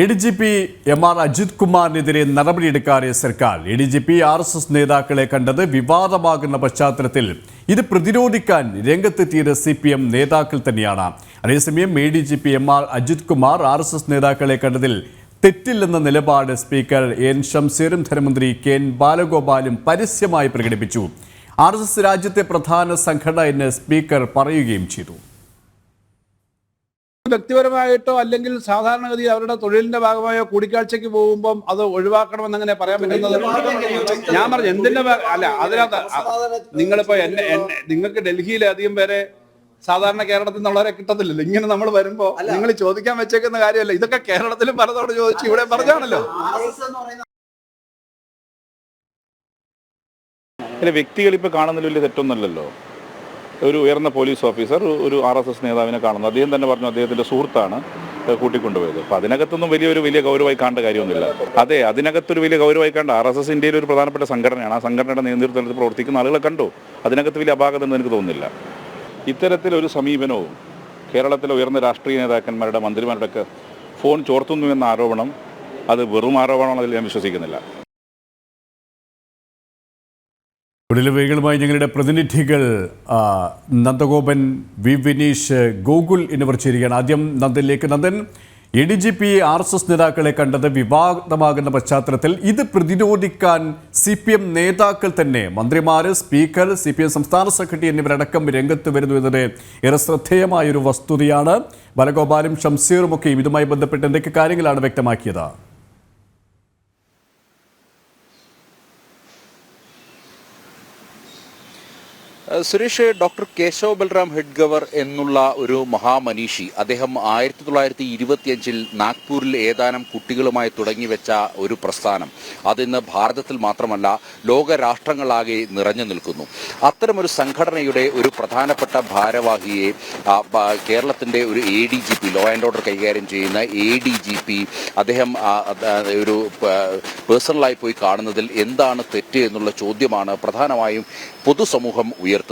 A D G P M R Ajith കുമാറിനെതിരെ നടപടിയെടുക്കാറിയ സർക്കാർ. A D G P R S S നേതാക്കളെ കണ്ടത് വിവാദമാകുന്ന പശ്ചാത്തലത്തിൽ. ഇത് പ്രതിരോധിക്കാൻ രംഗത്തെത്തിയത് സി പി എം നേതാക്കൾ തന്നെയാണ്. അതേസമയം A D G P M R Ajith Kumar R S S നേതാക്കളെ കണ്ടതിൽ തെറ്റില്ലെന്ന നിലപാട് സ്പീക്കർ എൻ ഷംസീറും ധനമന്ത്രി കെ എൻ ബാലഗോപാലും പരസ്യമായി പ്രകടിപ്പിച്ചു. ആർ എസ് എസ് രാജ്യത്തെ പ്രധാന സംഘടന എന്ന് സ്പീക്കർ പറയുകയും ചെയ്തു. വ്യക്തിപരമായിട്ടോ അല്ലെങ്കിൽ സാധാരണഗതിയിൽ അവരുടെ തൊഴിലിന്റെ ഭാഗമായോ കൂടിക്കാഴ്ചയ്ക്ക് പോകുമ്പോൾ അത് ഒഴിവാക്കണമെന്ന് അങ്ങനെ പറയാൻ പറ്റുന്നത് ഞാൻ പറഞ്ഞു എന്തിന്റെ അല്ല അതിനകത്ത് അ- നിങ്ങളിപ്പോ എന്നെ എന്നെ നിങ്ങൾക്ക് ഡൽഹിയിൽ അധികം പേരെ സാധാരണ കേരളത്തിൽ നിന്നുള്ളവരെ കിട്ടത്തില്ലല്ലോ. ഇങ്ങനെ നമ്മൾ വരുമ്പോ നിങ്ങൾ ചോദിക്കാൻ വെച്ചേക്കുന്ന കാര്യമല്ല. ഇതൊക്കെ കേരളത്തിലും പലതവണ ചോദിച്ചു ഇവിടെ പറഞ്ഞാണല്ലോ വ്യക്തികൾ ഇപ്പൊ കാണുന്നതിൽ വലിയ തെറ്റൊന്നുമല്ലല്ലോ. ഒരു ഉയർന്ന പോലീസ് ഓഫീസർ ഒരു ആർ എസ് എസ് നേതാവിനെ കാണുന്നു. അദ്ദേഹം തന്നെ പറഞ്ഞു അദ്ദേഹത്തിന്റെ സുഹൃത്താണ് കൂട്ടിക്കൊണ്ടുപോയത്. അപ്പോൾ അതിനകത്തൊന്നും വലിയൊരു വലിയ ഗൗരവമായി കാണേണ്ട കാര്യമൊന്നുമില്ല. അതെ അതിനകത്തൊരു വലിയ ഗൗരവമായി കണ്ട ആർ എസ് എസ് ഇന്ത്യയിൽ ഒരു പ്രധാനപ്പെട്ട സംഘടനയാണ്. ആ സംഘടനയുടെ നേതൃത്വത്തിൽ പ്രവർത്തിക്കുന്ന ആളുകളെ കണ്ടു. അതിനകത്ത് വലിയ അപാകത ഉണ്ടെന്ന് എനിക്ക് തോന്നുന്നില്ല. ഇത്തരത്തിലൊരു സമീപനവും കേരളത്തിലെ ഉയർന്ന രാഷ്ട്രീയ നേതാക്കന്മാരുടെ മന്ത്രിമാരുടെയൊക്കെ ഫോൺ ചോർത്തുന്നു എന്ന ആരോപണം അത് വെറും ആരോപണമാണെന്നതിൽ ഞാൻ വിശ്വസിക്കുന്നില്ല. വിവരങ്ങളുമായി ഞങ്ങളുടെ പ്രതിനിധികൾ നന്ദഗോപൻ വി വിനീഷ് ഗോകുൽ എന്നിവർ ചേരുകയാണ്. ആദ്യം നന്ദനിലേക്ക് Nandan. A D G P R S S നേതാക്കളെ കണ്ടത് വിവാദമാകുന്ന പശ്ചാത്തലത്തിൽ ഇത് പ്രതിരോധിക്കാൻ സി പി എം നേതാക്കൾ തന്നെ മന്ത്രിമാർ സ്പീക്കർ സി പി എം സംസ്ഥാന സെക്രട്ടറി എന്നിവരടക്കം രംഗത്ത് വരുന്നു എന്നത് ഏറെ ശ്രദ്ധേയമായൊരു വസ്തുതയാണ്. ബലഗോപാലും ഷംസീറും ഒക്കെയും ഇതുമായി ബന്ധപ്പെട്ട് എന്തൊക്കെ കാര്യങ്ങളാണ് വ്യക്തമാക്കിയത്? സുരേഷ് ഡോക്ടർ കേശവ ബൽറാം ഹെഡ്ഗവർ എന്നുള്ള ഒരു മഹാമനീഷി അദ്ദേഹം ആയിരത്തി തൊള്ളായിരത്തി ഇരുപത്തിയഞ്ചിൽ നാഗ്പൂരിൽ ഏതാനും കുട്ടികളുമായി തുടങ്ങിവെച്ച ഒരു പ്രസ്ഥാനം. അതിന്ന് ഭാരതത്തിൽ മാത്രമല്ല ലോക രാഷ്ട്രങ്ങളാകെ നിറഞ്ഞു നിൽക്കുന്നു. അത്തരമൊരു സംഘടനയുടെ ഒരു പ്രധാനപ്പെട്ട ഭാരവാഹിയെ കേരളത്തിന്റെ ഒരു A D G P law and order കൈകാര്യം ചെയ്യുന്ന എ ഡി ജി പി അദ്ദേഹം ഒരു പേഴ്സണലായി പോയി കാണുന്നതിൽ എന്താണ് തെറ്റ് എന്നുള്ള ചോദ്യമാണ് പ്രധാനമായും പൊതുസമൂഹം ഉയർത്തുന്നത്.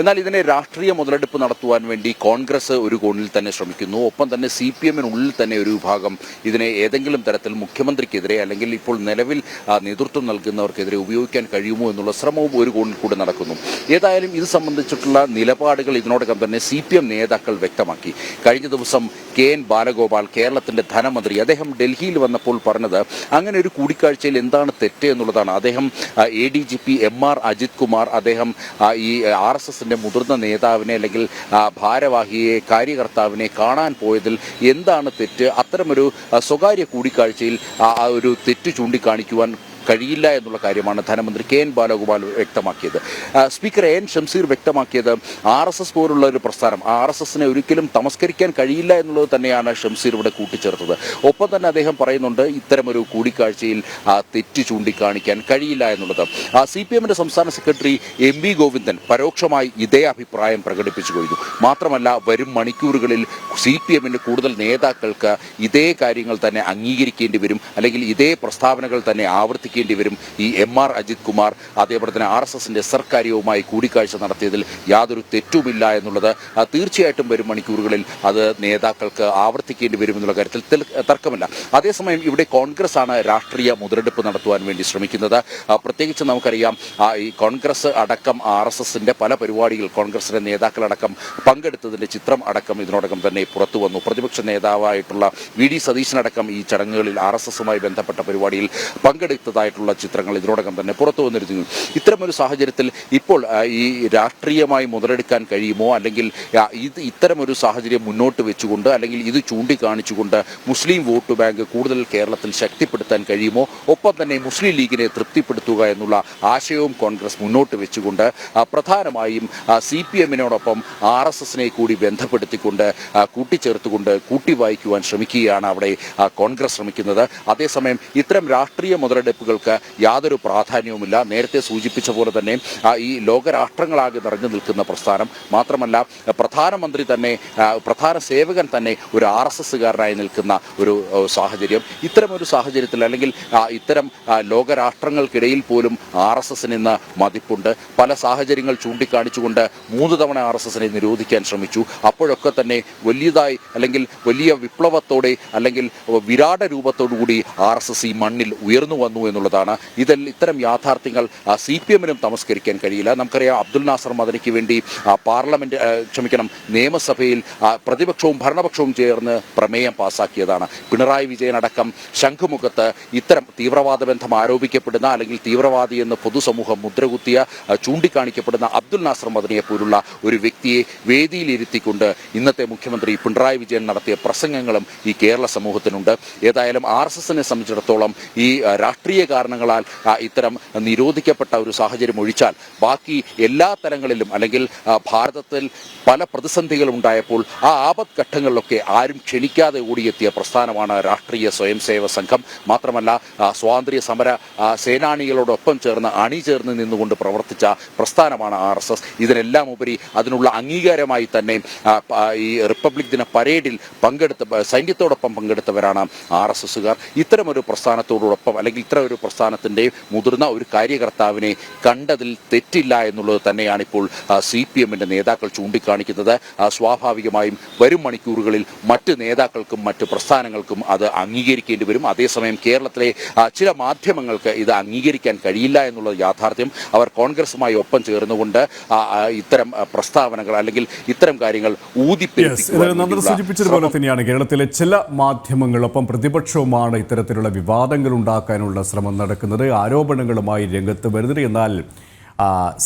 എന്നാൽ ഇതിനെ രാഷ്ട്രീയ മുതലെടുപ്പ് നടത്തുവാൻ വേണ്ടി കോൺഗ്രസ് ഒരു കോണിൽ തന്നെ ശ്രമിക്കുന്നു. ഒപ്പം തന്നെ സി പി എമ്മിനുള്ളിൽ തന്നെ ഒരു വിഭാഗം ഇതിനെ ഏതെങ്കിലും തരത്തിൽ മുഖ്യമന്ത്രിക്കെതിരെ അല്ലെങ്കിൽ ഇപ്പോൾ നിലവിൽ നേതൃത്വം നൽകുന്നവർക്കെതിരെ ഉപയോഗിക്കാൻ കഴിയുമോ എന്നുള്ള ശ്രമവും ഒരു കോണിൽ കൂടെ നടക്കുന്നു. ഏതായാലും ഇത് സംബന്ധിച്ചിട്ടുള്ള നിലപാടുകൾ ഇതിനോടകം തന്നെ സി പി എം നേതാക്കൾ വ്യക്തമാക്കി. കഴിഞ്ഞ ദിവസം കെ എൻ ബാലഗോപാൽ കേരളത്തിന്റെ ധനമന്ത്രി അദ്ദേഹം ഡൽഹിയിൽ വന്നപ്പോൾ പറഞ്ഞത് അങ്ങനെ ഒരു കൂടിക്കാഴ്ചയിൽ എന്താണ് തെറ്റ് എന്നുള്ളതാണ്. അദ്ദേഹം A D G P M R Ajith Kumar അദ്ദേഹം ഈ ആർ എസ് എസിന്റെ മുതിർന്ന നേതാവിനെ അല്ലെങ്കിൽ ഭാരവാഹിയെ കാര്യകർത്താവിനെ കാണാൻ പോയതിൽ എന്താണ് തെറ്റ്? അത്തരമൊരു സ്വകാര്യ കൂടിക്കാഴ്ചയിൽ ആ ഒരു തെറ്റ് ചൂണ്ടിക്കാണിക്കുവാൻ കഴിയില്ല എന്നുള്ള കാര്യമാണ് ധനമന്ത്രി കെ എൻ ബാലഗോപാൽ വ്യക്തമാക്കിയത്. സ്പീക്കർ എൻ ഷംസീർ വ്യക്തമാക്കിയത് ആർ എസ് എസ് പോലുള്ള ഒരു പ്രസ്ഥാനം ആർ എസ് എസിനെ ഒരിക്കലും തമസ്കരിക്കാൻ കഴിയില്ല എന്നുള്ളത് തന്നെയാണ് ഷംസീർ ഇവിടെ കൂട്ടിച്ചേർത്തത്. ഒപ്പം തന്നെ അദ്ദേഹം പറയുന്നുണ്ട് ഇത്തരമൊരു കൂടിക്കാഴ്ചയിൽ തെറ്റ് ചൂണ്ടിക്കാണിക്കാൻ കഴിയില്ല എന്നുള്ളത്. സി പി എമ്മിന്റെ സംസ്ഥാന സെക്രട്ടറി എം വി ഗോവിന്ദൻ പരോക്ഷമായി ഇതേ അഭിപ്രായം പ്രകടിപ്പിച്ചു കഴിഞ്ഞു മാത്രമല്ല വരും മണിക്കൂറുകളിൽ സി പി എമ്മിന്റെ കൂടുതൽ നേതാക്കൾക്ക് ഇതേ കാര്യങ്ങൾ തന്നെ അംഗീകരിക്കേണ്ടി വരും അല്ലെങ്കിൽ ഇതേ പ്രസ്താവനകൾ തന്നെ ആവർത്തിക്കേണ്ടി വരും. ഈ എം ആർ അജിത് കുമാർ അതേപോലെ തന്നെ ആർ എസ് എസിന്റെ സർക്കാര്യവുമായി കൂടിക്കാഴ്ച നടത്തിയതിൽ യാതൊരു തെറ്റുമില്ല എന്നുള്ളത് തീർച്ചയായിട്ടും വരും മണിക്കൂറുകളിൽ അത് നേതാക്കൾക്ക് ആവർത്തിക്കേണ്ടി വരും എന്നുള്ള കാര്യത്തിൽ തർക്കമില്ല. അതേസമയം ഇവിടെ കോൺഗ്രസ് ആണ് രാഷ്ട്രീയ മുതലെടുപ്പ് നടത്തുവാൻ വേണ്ടി ശ്രമിക്കുന്നത്. പ്രത്യേകിച്ച് നമുക്കറിയാം ഈ കോൺഗ്രസ് അടക്കം ആർ എസ് എസിന്റെ പല പരിപാടികൾ കോൺഗ്രസിന്റെ നേതാക്കളടക്കം പങ്കെടുത്തതിന്റെ ചിത്രം അടക്കം ഇതിനോടകം തന്നെ പുറത്തു വന്നു. പ്രതിപക്ഷ നേതാവായിട്ടുള്ള വി ഡി സതീശനടക്കം ഈ ചടങ്ങുകളിൽ ആർ എസ് എസുമായി ബന്ധപ്പെട്ട പരിപാടിയിൽ പങ്കെടുത്തതായിട്ടുള്ള ചിത്രങ്ങൾ ഇതിനോടകം തന്നെ പുറത്തു വന്നിരുന്നു. ഇത്തരമൊരു സാഹചര്യത്തിൽ ഇപ്പോൾ ഈ രാഷ്ട്രീയമായി മുതലെടുക്കാൻ കഴിയുമോ? അല്ലെങ്കിൽ ഇത് ഇത്തരമൊരു സാഹചര്യം മുന്നോട്ട് വെച്ചുകൊണ്ട് അല്ലെങ്കിൽ ഇത് ചൂണ്ടിക്കാണിച്ചുകൊണ്ട് മുസ്ലിം വോട്ട് ബാങ്ക് കൂടുതൽ കേരളത്തിൽ ശക്തിപ്പെടുത്താൻ കഴിയുമോ? ഒപ്പം തന്നെ മുസ്ലിം ലീഗിനെ തൃപ്തിപ്പെടുത്തുക എന്നുള്ള ആശയവും കോൺഗ്രസ് മുന്നോട്ട് വെച്ചുകൊണ്ട് പ്രധാനമായും സി പി എമ്മിനോടൊപ്പം ആർ എസ് എസിനെ കൂടി ബന്ധപ്പെടുത്തിക്കൊണ്ട് കൂട്ടിച്ചേർത്തുകൊണ്ട് കൂട്ടി വായിക്കുവാൻ ശ്രമിക്കുകയാണ് അവിടെ കോൺഗ്രസ് ശ്രമിക്കുന്നത്. അതേസമയം ഇത്തരം രാഷ്ട്രീയ മുതലെടുപ്പുകൾ വാക്കുകൾക്ക് യാതൊരു പ്രാധാന്യവുമില്ല. നേരത്തെ സൂചിപ്പിച്ച പോലെ തന്നെ ഈ ലോകരാഷ്ട്രങ്ങളാകെ നിറഞ്ഞു നിൽക്കുന്ന പ്രസ്ഥാനം മാത്രമല്ല പ്രധാനമന്ത്രി തന്നെ പ്രധാന സേവകൻ തന്നെ ഒരു ആർ എസ് എസ്സുകാരനായി നിൽക്കുന്ന ഒരു സാഹചര്യം. ഇത്തരമൊരു സാഹചര്യത്തിൽ അല്ലെങ്കിൽ ഇത്തരം ലോകരാഷ്ട്രങ്ങൾക്കിടയിൽ പോലും ആർ എസ് എസിന് ഇന്ന് മതിപ്പുണ്ട്. പല സാഹചര്യങ്ങൾ ചൂണ്ടിക്കാണിച്ചുകൊണ്ട് മൂന്ന് തവണ ആർ എസ് എസിനെ നിരോധിക്കാൻ ശ്രമിച്ചു. അപ്പോഴൊക്കെ തന്നെ വലിയതായി അല്ലെങ്കിൽ വലിയ വിപ്ലവത്തോടെ അല്ലെങ്കിൽ വിരാട രൂപത്തോടു കൂടി ആർ എസ് എസ് ഈ മണ്ണിൽ ഉയർന്നു വന്നു എന്നുള്ളതാണ്. ഇതിൽ ഇത്തരം യാഥാർത്ഥ്യങ്ങൾ സി പി എമ്മിനും തമസ്കരിക്കാൻ കഴിയില്ല. നമുക്കറിയാം അബ്ദുൽ നാസർ മദനിക്ക് വേണ്ടി പാർലമെന്റ് ക്ഷമിക്കണം നിയമസഭയിൽ പ്രതിപക്ഷവും ഭരണപക്ഷവും ചേർന്ന് പ്രമേയം പാസാക്കിയതാണ്. പിണറായി വിജയൻ അടക്കം ശംഖുമുഖത്ത് ഇത്തരം തീവ്രവാദ ബന്ധം ആരോപിക്കപ്പെടുന്ന അല്ലെങ്കിൽ തീവ്രവാദി എന്ന് പൊതുസമൂഹം മുദ്രകുത്തിയ ചൂണ്ടിക്കാണിക്കപ്പെടുന്ന അബ്ദുൽ നാസർ മദനിയെ പോലുള്ള ഒരു വ്യക്തിയെ വേദിയിലിരുത്തിക്കൊണ്ട് ഇന്നത്തെ മുഖ്യമന്ത്രി പിണറായി വിജയൻ നടത്തിയ പ്രസംഗങ്ങളും ഈ കേരള സമൂഹത്തിനുണ്ട്. ഏതായാലും ആർ എസ് എസിനെ സംബന്ധിച്ചിടത്തോളം ഈ രാഷ്ട്രീയ കാരണങ്ങളാൽ ഇത്തരം നിരോധിക്കപ്പെട്ട ഒരു സാഹചര്യം ഒഴിച്ചാൽ ബാക്കി എല്ലാ തലങ്ങളിലും അല്ലെങ്കിൽ ഭാരതത്തിൽ പല പ്രതിസന്ധികൾ ഉണ്ടായപ്പോൾ ആ ആപത് ഘട്ടങ്ങളിലൊക്കെ ആരും ക്ഷണിക്കാതെ ഓടിയെത്തിയ പ്രസ്ഥാനമാണ് രാഷ്ട്രീയ സ്വയം സേവ സംഘം. മാത്രമല്ല സ്വാതന്ത്ര്യ സമര സേനാനികളോടൊപ്പം ചേർന്ന് അണിചേർന്ന് നിന്നുകൊണ്ട് പ്രവർത്തിച്ച പ്രസ്ഥാനമാണ് ആർ എസ് എസ്. ഇതിനെല്ലാം ഉപരി അതിനുള്ള അംഗീകാരമായി തന്നെ ഈ റിപ്പബ്ലിക് ദിന പരേഡിൽ പങ്കെടുത്ത സൈന്യത്തോടൊപ്പം പങ്കെടുത്തവരാണ് ആർ എസ് എസുകാർ ഇത്തരമൊരു പ്രസ്ഥാനത്തോടൊപ്പം അല്ലെങ്കിൽ ഇത്തരം ഒരു പ്രസ്ഥാനത്തിന്റെ മുതിർന്ന ഒരു കാര്യകർത്താവിനെ കണ്ടതിൽ തെറ്റില്ല എന്നുള്ളത് തന്നെയാണ് ഇപ്പോൾ സി പി എമ്മിന്റെ നേതാക്കൾ ചൂണ്ടിക്കാണിക്കുന്നത്. സ്വാഭാവികമായും വരും മണിക്കൂറുകളിൽ മറ്റ് നേതാക്കൾക്കും മറ്റ് പ്രസ്ഥാനങ്ങൾക്കും അത് അംഗീകരിക്കേണ്ടി വരും. അതേസമയം കേരളത്തിലെ ചില മാധ്യമങ്ങൾക്ക് ഇത് അംഗീകരിക്കാൻ കഴിയില്ല എന്നുള്ളത് യാഥാർത്ഥ്യം. അവർ കോൺഗ്രസുമായി ഒപ്പം ചേർന്നുകൊണ്ട് ഇത്തരം പ്രസ്താവനകൾ അല്ലെങ്കിൽ ഇത്തരം കാര്യങ്ങൾ സൂചിപ്പിച്ചതുപോലെ തന്നെയാണ് കേരളത്തിലെ ചില മാധ്യമങ്ങളൊപ്പം പ്രതിപക്ഷവുമാണ് ഇത്തരത്തിലുള്ള വിവാദങ്ങൾ ഉണ്ടാക്കാനുള്ള ശ്രമം നടക്കുന്നത് ആരോപണങ്ങളുമായി രംഗത്ത് വരുന്നത് എന്നാൽ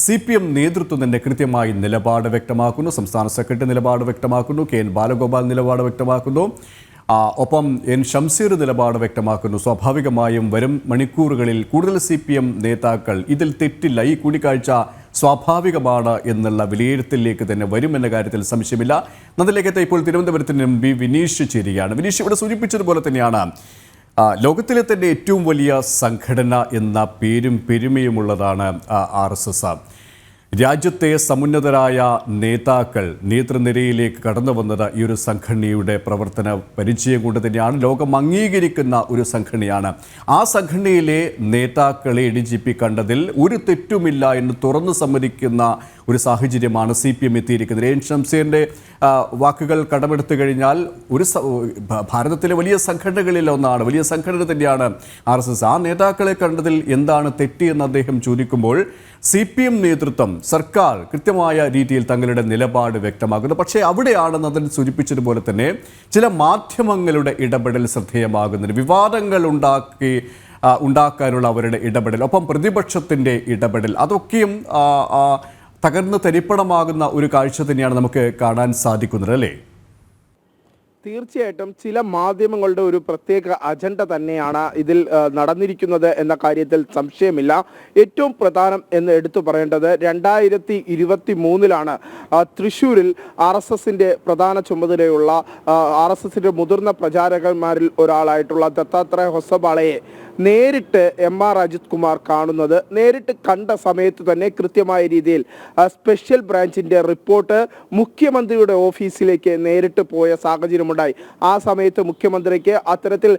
സി പി എം നേതൃത്വം തന്നെ കൃത്യമായി നിലപാട് വ്യക്തമാക്കുന്നു സംസ്ഥാന സെക്രട്ടറി നിലപാട് വ്യക്തമാക്കുന്നു കെ എൻ ബാലഗോപാൽ നിലപാട് വ്യക്തമാക്കുന്നു ഒപ്പം എൻ ഷംസീർ നിലപാട് വ്യക്തമാക്കുന്നു. സ്വാഭാവികമായും വരും മണിക്കൂറുകളിൽ കൂടുതൽ സി പി എം നേതാക്കൾ ഇതിൽ തെറ്റില്ല ഈ കൂടിക്കാഴ്ച സ്വാഭാവികമാണ് എന്നുള്ള വിലയിരുത്തലിലേക്ക് തന്നെ വരും എന്ന കാര്യത്തിൽ സംശയമില്ല. നന്ദിലേക്കത്തെ ഇപ്പോൾ തിരുവനന്തപുരത്തിന് എം വിനീഷ് ചേരുകയാണ്. വിനീഷ് ഇവിടെ സൂചിപ്പിച്ചതുപോലെ തന്നെയാണ് ലോകത്തിലെ തന്നെ ഏറ്റവും വലിയ സംഘടന എന്ന പേരും പെരുമയുമുള്ളതാണ് ആർ എസ് എസ് രാജ്യത്തെ സമുന്നതരായ നേതാക്കൾ നേതൃനിരയിലേക്ക് കടന്നു വന്നത് ഈ ഒരു സംഘടനയുടെ പ്രവർത്തന പരിചയം കൊണ്ട് തന്നെയാണ്. ലോകം അംഗീകരിക്കുന്ന ഒരു സംഘടനയാണ്. ആ സംഘടനയിലെ നേതാക്കളെ എ ഡി ജി പി കണ്ടതിൽ ഒരു തെറ്റുമില്ല എന്ന് തുറന്നു സമ്മതിക്കുന്ന ഒരു സാഹചര്യമാണ് സി പി എം എത്തിയിരിക്കുന്നത്. എൻ ഷംസീറിന്റെ വാക്കുകൾ കടമെടുത്തു കഴിഞ്ഞാൽ ഒരു ഭാരതത്തിലെ വലിയ സംഘടനകളിൽ ഒന്നാണ് വലിയ സംഘടന തന്നെയാണ് ആർ എസ് എസ്. ആ നേതാക്കളെ കണ്ടതിൽ എന്താണ് തെറ്റിയെന്ന് അദ്ദേഹം ചോദിക്കുമ്പോൾ സി പി എം നേതൃത്വം സർക്കാർ കൃത്യമായ രീതിയിൽ തങ്ങളുടെ നിലപാട് വ്യക്തമാക്കുന്നു. പക്ഷേ അവിടെയാണെന്ന് അതിൽ സൂചിപ്പിച്ചതുപോലെ തന്നെ ചില മാധ്യമങ്ങളുടെ ഇടപെടൽ ശ്രദ്ധേയമാകുന്നത് വിവാദങ്ങൾ ഉണ്ടാക്കി ഉണ്ടാക്കാനുള്ള അവരുടെ ഇടപെടൽ ഒപ്പം പ്രതിപക്ഷത്തിന്റെ ഇടപെടൽ അതൊക്കെയും തകർന്ന് തരിപ്പണമാകുന്ന ഒരു കാഴ്ച തന്നെയാണ് നമുക്ക് കാണാൻ സാധിക്കുന്നത് അല്ലേ? തീർച്ചയായിട്ടും ചില മാധ്യമങ്ങളുടെ ഒരു പ്രത്യേക അജണ്ട തന്നെയാണ് ഇതിൽ നടന്നിരിക്കുന്നത് എന്ന കാര്യത്തിൽ സംശയമില്ല. ഏറ്റവും പ്രധാനം എന്ന് എടുത്തു പറയേണ്ടത് രണ്ടായിരത്തി ഇരുപത്തി മൂന്നിലാണ് തൃശ്ശൂരിൽ ആർ എസ് എസിന്റെ പ്രധാന ചുമതലയുള്ള ആർ എസ് എസിന്റെ മുതിർന്ന പ്രചാരകന്മാരിൽ ഒരാളായിട്ടുള്ള ദത്താത്രേയ ഹൊസബാളയെ നേരിട്ട് എം ആർ അജിത് കുമാർ കാണുന്നത്. നേരിട്ട് കണ്ട സമയത്ത് തന്നെ കൃത്യമായ രീതിയിൽ സ്പെഷ്യൽ ബ്രാഞ്ചിന്റെ റിപ്പോർട്ട് മുഖ്യമന്ത്രിയുടെ ഓഫീസിലേക്ക് നേരിട്ട് പോയ സാഹചര്യമുണ്ടായി ആ സമയത്ത് മുഖ്യമന്ത്രിക്ക് അത്തരത്തിൽ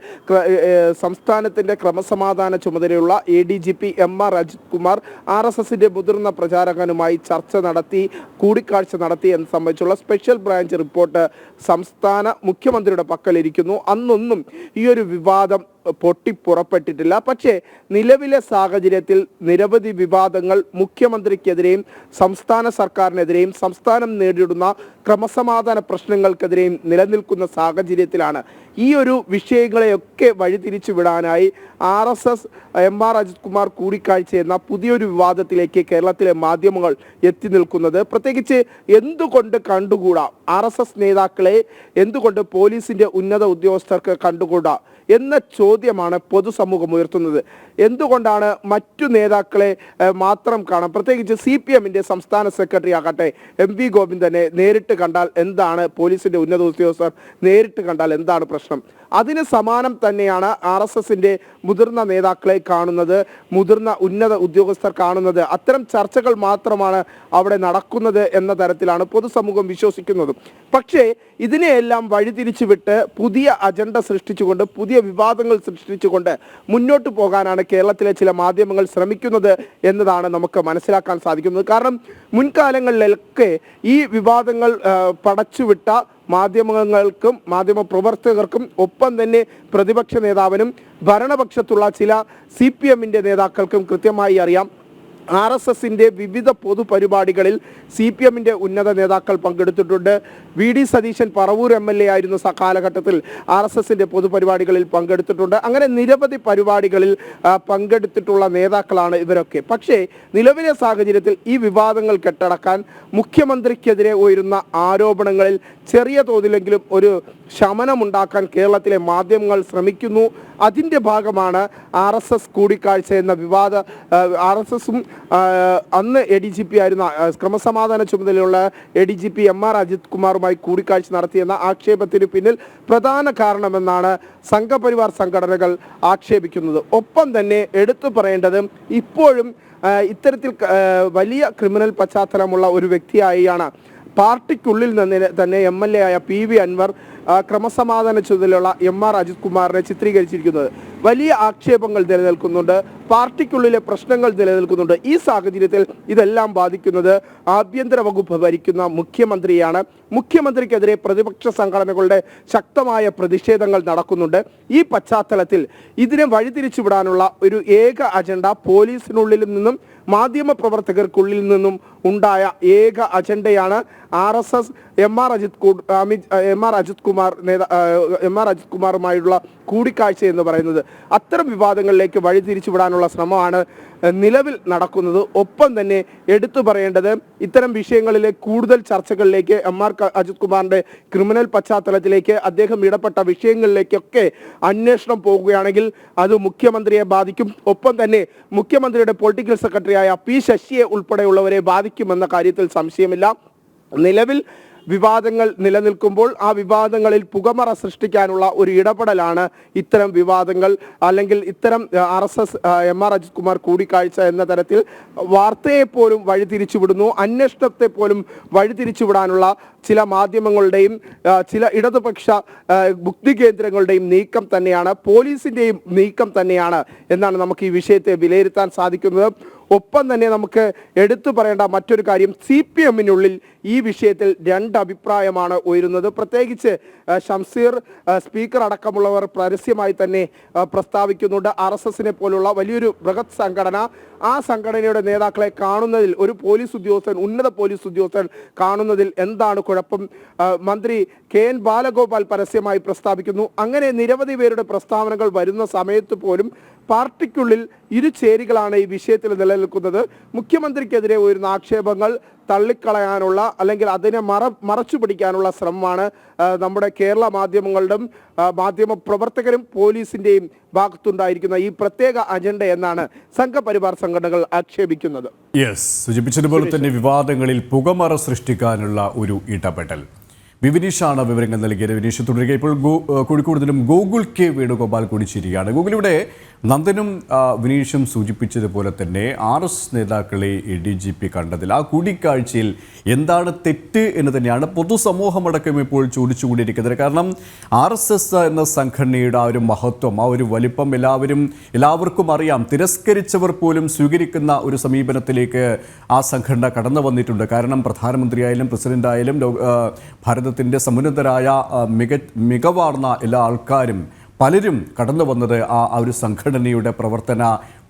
സംസ്ഥാനത്തിന്റെ ക്രമസമാധാന ചുമതലയുള്ള A D G P M R Ajith Kumar R S എസിന്റെ മുതിർന്ന പ്രചാരകനുമായി ചർച്ച നടത്തി കൂടിക്കാഴ്ച നടത്തി എന്ന് സംബന്ധിച്ചുള്ള സ്പെഷ്യൽ ബ്രാഞ്ച് റിപ്പോർട്ട് സംസ്ഥാന മുഖ്യമന്ത്രിയുടെ പക്കലിരിക്കുന്നു. അന്നൊന്നും ഈ ഒരു വിവാദം പൊട്ടിപ്പുറപ്പെട്ടിട്ടില്ല. പക്ഷേ നിലവിലെ സാഹചര്യത്തിൽ നിരവധി വിവാദങ്ങൾ മുഖ്യമന്ത്രിക്കെതിരെയും സംസ്ഥാന സർക്കാരിനെതിരെയും സംസ്ഥാനം നേരിടുന്ന ക്രമസമാധാന പ്രശ്നങ്ങൾക്കെതിരെയും നിലനിൽക്കുന്ന സാഹചര്യത്തിലാണ് ഈ ഒരു വിഷയങ്ങളെയൊക്കെ വഴിതിരിച്ചു വിടാനായി R S S M R Ajith Kumar കൂടിക്കാഴ്ച എന്ന പുതിയൊരു വിവാദത്തിലേക്ക് കേരളത്തിലെ മാധ്യമങ്ങൾ എത്തി നിൽക്കുന്നത്. പ്രത്യേകിച്ച് എന്തുകൊണ്ട് കണ്ടുകൂടാ? ആർ എസ് എസ് നേതാക്കളെ എന്തുകൊണ്ട് പോലീസിന്റെ ഉന്നത ഉദ്യോഗസ്ഥർക്ക് കണ്ടുകൂടാ? എന്ന ചോദ്യമാണ് പൊതുസമൂഹം ഉയർത്തുന്നത്. എന്തുകൊണ്ടാണ് മറ്റു നേതാക്കളെ മാത്രം കാണാം? പ്രത്യേകിച്ച് സി പി എമ്മിന്റെ സംസ്ഥാന സെക്രട്ടറി ആകട്ടെ എം വി ഗോവിന്ദനെ നേരിട്ട് കണ്ടാൽ എന്താണ് പോലീസിന്റെ ഉന്നത ഉദ്യോഗസ്ഥർ നേരിട്ട് കണ്ടാൽ എന്താണ് പ്രശ്നം? പ്രശ്നം. അതിന് സമാനം തന്നെയാണ് ആർ എസ് എസിന്റെ മുതിർന്ന നേതാക്കളെ കാണുന്നത് മുതിർന്ന ഉന്നത ഉദ്യോഗസ്ഥർ കാണുന്നത്. അത്തരം ചർച്ചകൾ മാത്രമാണ് അവിടെ നടക്കുന്നത് എന്ന തരത്തിലാണ് പൊതുസമൂഹം വിശ്വസിക്കുന്നത്. പക്ഷേ ഇതിനെയെല്ലാം വഴിതിരിച്ചുവിട്ട് പുതിയ അജണ്ട സൃഷ്ടിച്ചുകൊണ്ട് പുതിയ വിവാദങ്ങൾ സൃഷ്ടിച്ചുകൊണ്ട് മുന്നോട്ട് പോകാനാണ് കേരളത്തിലെ ചില മാധ്യമങ്ങൾ ശ്രമിക്കുന്നത് എന്നതാണ് നമുക്ക് മനസ്സിലാക്കാൻ സാധിക്കുന്നത്. കാരണം മുൻകാലങ്ങളിലൊക്കെ ഈ വിവാദങ്ങൾ പടച്ചുവിട്ട മാധ്യമങ്ങൾക്കും മാധ്യമ പ്രവർത്തകർക്കും ഒപ്പം തന്നെ പ്രതിപക്ഷ നേതാവിനും ഭരണപക്ഷത്തുള്ള ചില സി പി എമ്മിന്റെ നേതാക്കൾക്കും കൃത്യമായി അറിയാം. ആർ എസ് എസിന്റെ വിവിധ പൊതുപരിപാടികളിൽ സി പി എമ്മിന്റെ ഉന്നത നേതാക്കൾ പങ്കെടുത്തിട്ടുണ്ട്. V D Satheesan Paravur M L A ആയിരുന്ന കാലഘട്ടത്തിൽ ആർ എസ് എസിന്റെ പൊതുപരിപാടികളിൽ പങ്കെടുത്തിട്ടുണ്ട്. അങ്ങനെ നിരവധി പരിപാടികളിൽ പങ്കെടുത്തിട്ടുള്ള നേതാക്കളാണ് ഇവരൊക്കെ. പക്ഷേ നിലവിലെ സാഹചര്യത്തിൽ ഈ വിവാദങ്ങൾ കെട്ടടക്കാൻ മുഖ്യമന്ത്രിക്കെതിരെ ഉയരുന്ന ആരോപണങ്ങളിൽ ചെറിയ തോതിലെങ്കിലും ഒരു ശമനമുണ്ടാക്കാൻ കേരളത്തിലെ മാധ്യമങ്ങൾ ശ്രമിക്കുന്നു. അതിന്റെ ഭാഗമാണ് ആർ എസ് എസ് കൂടിക്കാഴ്ച എന്ന വിവാദ ആർ എസ് എസും അന്ന് എ ഡി ജി പി ആയിരുന്ന ക്രമസമാധാന ചുമതലയുള്ള A D G P M R Ajith കുമാറുമായി കൂടിക്കാഴ്ച നടത്തിയെന്ന ആക്ഷേപത്തിന് പിന്നിൽ പ്രധാന കാരണമെന്നാണ് സംഘപരിവാർ സംഘടനകൾ ആക്ഷേപിക്കുന്നത്. ഒപ്പം തന്നെ എടുത്തു പറയേണ്ടത് ഇപ്പോഴും ഇത്തരത്തിൽ വലിയ ക്രിമിനൽ പശ്ചാത്തലമുള്ള ഒരു വ്യക്തിയായാണ് പാർട്ടിക്കുള്ളിൽ നിന്ന് തന്നെ എം എൽ എ ആയ പി വി അൻവർ ക്രമസമാധാന ചുമതലയുള്ള എം ആർ അജിത് കുമാറിനെ ചിത്രീകരിച്ചിരിക്കുന്നത്. വലിയ ആക്ഷേപങ്ങൾ നിലനിൽക്കുന്നുണ്ട്. പാർട്ടിക്കുള്ളിലെ പ്രശ്നങ്ങൾ നിലനിൽക്കുന്നുണ്ട്. ഈ സാഹചര്യത്തിൽ ഇതെല്ലാം ബാധിക്കുന്നത് ആഭ്യന്തര വകുപ്പ് ഭരിക്കുന്ന മുഖ്യമന്ത്രിയാണ്. മുഖ്യമന്ത്രിക്കെതിരെ പ്രതിപക്ഷ സംഘടനകളുടെ ശക്തമായ പ്രതിഷേധങ്ങൾ നടക്കുന്നുണ്ട്. ഈ പശ്ചാത്തലത്തിൽ ഇതിനെ വഴിതിരിച്ചുവിടാനുള്ള ഒരു ഏക അജണ്ട പോലീസിനുള്ളിൽ നിന്നും മാധ്യമ പ്രവർത്തകർക്കുള്ളിൽ നിന്നും ഉണ്ടായ ഏക അജണ്ടയാണ് R S S M R Ajith M R Ajith Kumar നേതാ എം ആർ അജിത് കുമാറുമായുള്ള കൂടിക്കാഴ്ച എന്ന് പറയുന്നത് അത്തരം വിവാദങ്ങളിലേക്ക് വഴിതിരിച്ചുവിടാനുള്ള ശ്രമമാണ് നിലവിൽ നടക്കുന്നത് ഒപ്പം തന്നെ എടുത്തു പറയേണ്ടത് ഇത്തരം വിഷയങ്ങളിലെ കൂടുതൽ ചർച്ചകളിലേക്ക് എം ആർ അജിത് കുമാറിന്റെ ക്രിമിനൽ പശ്ചാത്തലത്തിലേക്ക് അദ്ദേഹം ഇടപെട്ട വിഷയങ്ങളിലേക്കൊക്കെ അന്വേഷണം പോകുകയാണെങ്കിൽ അത് മുഖ്യമന്ത്രിയെ ബാധിക്കും. ഒപ്പം തന്നെ മുഖ്യമന്ത്രിയുടെ പൊളിറ്റിക്കൽ സെക്രട്ടറിയായ പി ശശിയെ ഉൾപ്പെടെയുള്ളവരെ ബാധിക്കുമെന്ന കാര്യത്തിൽ സംശയമില്ല. നിലവിൽ വിവാദങ്ങൾ നിലനിൽക്കുമ്പോൾ ആ വിവാദങ്ങളിൽ പുകമറ സൃഷ്ടിക്കാനുള്ള ഒരു ഇടപെടലാണ് ഇത്തരം വിവാദങ്ങൾ. അല്ലെങ്കിൽ ഇത്തരം R S S M R Ajith Kumar കൂടിക്കാഴ്ച എന്ന തരത്തിൽ വാർത്തയെ പോലും വഴിതിരിച്ചുവിടുന്നു അന്വേഷണത്തെ പോലും വഴിതിരിച്ചുവിടാനുള്ള ചില മാധ്യമങ്ങളുടെയും ചില ഇടതുപക്ഷ ബുദ്ധി കേന്ദ്രങ്ങളുടെയും നീക്കം തന്നെയാണ് പോലീസിന്റെയും നീക്കം തന്നെയാണ് എന്നാണ് നമുക്ക് ഈ വിഷയത്തെ വിലയിരുത്താൻ സാധിക്കുന്നത്. ഒപ്പം തന്നെ നമുക്ക് എടുത്തു പറയേണ്ട മറ്റൊരു കാര്യം സി പി എമ്മിനുള്ളിൽ ഈ വിഷയത്തിൽ രണ്ട് അഭിപ്രായമാണ് ഉയരുന്നത്. പ്രത്യേകിച്ച് ഷംസീർ സ്പീക്കർ അടക്കമുള്ളവർ പരസ്യമായി തന്നെ പ്രസ്താവിക്കുന്നുണ്ട്. ആർ എസ് എസിനെ പോലുള്ള വലിയൊരു ബൃഹത് സംഘടന. ആ സംഘടനയുടെ നേതാക്കളെ കാണുന്നതിൽ ഒരു പോലീസ് ഉദ്യോഗസ്ഥൻ ഉന്നത പോലീസ് ഉദ്യോഗസ്ഥൻ കാണുന്നതിൽ എന്താണ് കുഴപ്പം? മന്ത്രി കെ എൻ ബാലഗോപാൽ പരസ്യമായി പ്രസ്താവിക്കുന്നു. അങ്ങനെ നിരവധി പേരുടെ പ്രസ്താവനകൾ വരുന്ന സമയത്ത് പോലും പാർട്ടിക്കുള്ളിൽ ഇരു ചേരികളാണ് ഈ വിഷയത്തിൽ നിലനിൽക്കുന്നത്. മുഖ്യമന്ത്രിക്കെതിരെ ഉയരുന്ന ആക്ഷേപങ്ങൾ തള്ളിക്കളയാനുള്ള അല്ലെങ്കിൽ അതിനെ മറ മറച്ചു പിടിക്കാനുള്ള ശ്രമമാണ് നമ്മുടെ കേരള മാധ്യമങ്ങളുടെയും മാധ്യമ പ്രവർത്തകരും പോലീസിന്റെയും ഭാഗത്തുണ്ടായിരിക്കുന്ന ഈ പ്രത്യേക അജണ്ട എന്നാണ് സംഘപരിവാർ സംഘടനകൾ ആക്ഷേപിക്കുന്നത്. യെസ് സൂചിപ്പിച്ചതുപോലെ തന്നെ വിവാദങ്ങളിൽ പുകമറ സൃഷ്ടിക്കാനുള്ള ഒരു ഇടപെടൽ. വിവിനീഷാണ് വിവരങ്ങൾ നൽകിയത്. വിനീഷ് തുടരുക ഇപ്പോൾ കോഴിക്കോട് നിന്നും ഗോകുൽ കെ വേണുഗോപാൽ കൂടി ചേരുകയാണ് ഗൂഗിളിവിടെ നന്ദനും വിനീഷും സൂചിപ്പിച്ചതുപോലെ തന്നെ ആർ എസ് നേതാക്കളെ ഡി ജി പി കണ്ടതിൽ ആ കൂടിക്കാഴ്ചയിൽ എന്താണ് തെറ്റ് എന്ന് തന്നെയാണ് പൊതുസമൂഹമടക്കം ഇപ്പോൾ ചോദിച്ചുകൊണ്ടിരിക്കുന്നത്. കാരണം ആർ എസ് എസ് എന്ന സംഘടനയുടെ ആ ഒരു മഹത്വം ആ ഒരു വലിപ്പം എല്ലാവരും എല്ലാവർക്കും അറിയാം. തിരസ്കരിച്ചവർ പോലും സ്വീകരിക്കുന്ന ഒരു സമീപനത്തിലേക്ക് ആ സംഘടന കടന്നു വന്നിട്ടുണ്ട്. കാരണം പ്രധാനമന്ത്രിയായാലും പ്രസിഡന്റ് ആയാലും ലോ- ആ, ഭാരതത്തിന്റെ സമുന്നതരായ മിക മികവാർന്ന എല്ലാ ആൾക്കാരും പലരും കടന്നു വന്നത് ആ ഒരു സംഘടനയുടെ പ്രവർത്തന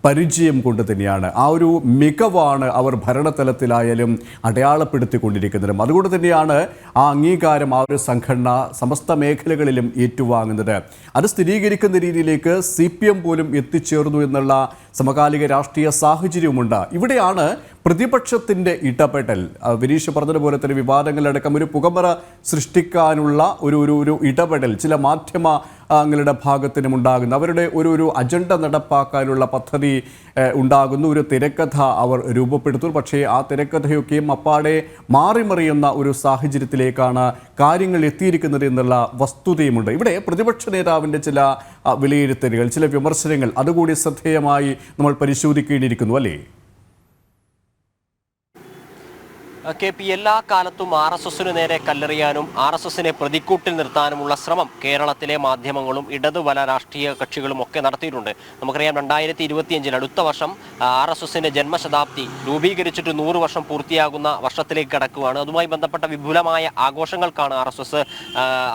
പരിചയം കൊണ്ട് തന്നെയാണ്. ആ ഒരു മികവാണ് അവർ ഭരണതലത്തിലായാലും അടയാളപ്പെടുത്തിക്കൊണ്ടിരിക്കുന്നതും. അതുകൊണ്ട് തന്നെയാണ് ആ അംഗീകാരം ആ ഒരു സംഘടന സമസ്ത മേഖലകളിലും ഏറ്റുവാങ്ങുന്നത്. അത് സ്ഥിരീകരിക്കുന്ന രീതിയിലേക്ക് സി പോലും എത്തിച്ചേർന്നു എന്നുള്ള സമകാലിക രാഷ്ട്രീയ സാഹചര്യവുമുണ്ട്. ഇവിടെയാണ് പ്രതിപക്ഷത്തിന്റെ ഇടപെടൽ. വിനീഷ് പറഞ്ഞതുപോലെ തന്നെ വിവാദങ്ങളടക്കം ഒരു പുകമറ സൃഷ്ടിക്കാനുള്ള ഒരു ഒരു ഒരു ഇടപെടൽ. ചില മാധ്യമ ങ്ങളുടെ ഭാഗത്തിനും ഉണ്ടാകുന്നു അവരുടെ ഒരു ഒരു അജണ്ട നടപ്പാക്കാനുള്ള പദ്ധതി ഉണ്ടാകുന്നു. ഒരു തിരക്കഥ അവർ രൂപപ്പെടുത്തുന്നു. പക്ഷേ ആ തിരക്കഥയൊക്കെയും അപ്പാടെ മാറിമറിയുന്ന ഒരു സാഹചര്യത്തിലേക്കാണ് കാര്യങ്ങൾ എത്തിയിരിക്കുന്നത് എന്നുള്ള വസ്തുതയുമുണ്ട്. ഇവിടെ പ്രതിപക്ഷ നേതാവിന്റെ ചില വിലയിരുത്തലുകൾ ചില വിമർശനങ്ങൾ അതുകൂടി ശ്രദ്ധേയമായി നമ്മൾ പരിശോധിക്കേണ്ടിയിരിക്കുന്നു അല്ലേ? കെ പി എല്ലാ കാലത്തും ആർ എസ് എസിനു നേരെ കല്ലെറിയാനും ആർ എസ് എസിനെ പ്രതിക്കൂട്ടിൽ നിർത്താനുമുള്ള ശ്രമം കേരളത്തിലെ മാധ്യമങ്ങളും ഇടതുവല രാഷ്ട്രീയ കക്ഷികളും ഒക്കെ നടത്തിയിട്ടുണ്ട്. നമുക്കറിയാം രണ്ടായിരത്തി ഇരുപത്തിയഞ്ചിൽ അടുത്ത വർഷം ആർ എസ് എസിന്റെ ജന്മശതാബ്ദി രൂപീകരിച്ചിട്ട് നൂറ് വർഷം പൂർത്തിയാകുന്ന വർഷത്തിലേക്ക് കടക്കുകയാണ് അതുമായി ബന്ധപ്പെട്ട വിപുലമായ ആഘോഷങ്ങൾക്കാണ് ആർ എസ് എസ്